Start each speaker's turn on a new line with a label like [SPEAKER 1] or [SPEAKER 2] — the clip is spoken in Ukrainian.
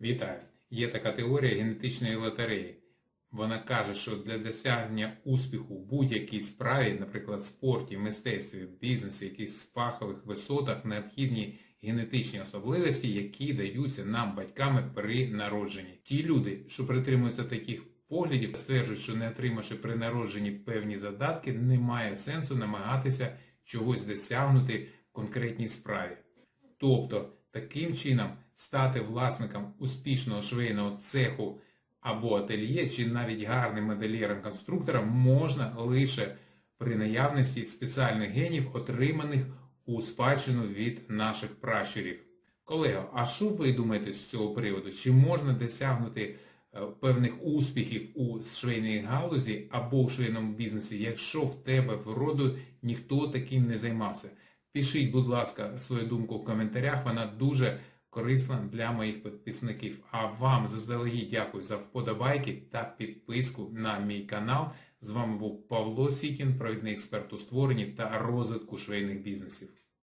[SPEAKER 1] Вітаю! Є така теорія генетичної лотереї. Вона каже, що для досягнення успіху в будь-якій справі, наприклад, спорті, мистецтві, бізнесі, якихось фахових висотах, необхідні генетичні особливості, які даються нам батьками при народженні. Ті люди, що притримуються таких поглядів, стверджують, що не отримавши при народженні певні задатки, немає сенсу намагатися чогось досягнути в конкретній справі. Тобто, таким чином стати власником успішного швейного цеху або ательє, чи навіть гарним модельєром-конструктором можна лише при наявності спеціальних генів, отриманих у спадщину від наших пращурів. Колего, а що ви думаєте з цього приводу? Чи можна досягнути е, певних успіхів у швейній галузі або у швейному бізнесі, якщо в тебе в роду ніхто таким не займався? Пишіть, будь ласка, свою думку в коментарях, вона дуже корисна для моїх підписників. А вам заздалегідь дякую за вподобайки та підписку на мій канал. З вами був Павло Сікін, провідний експерт у створенні та розвитку швейних бізнесів.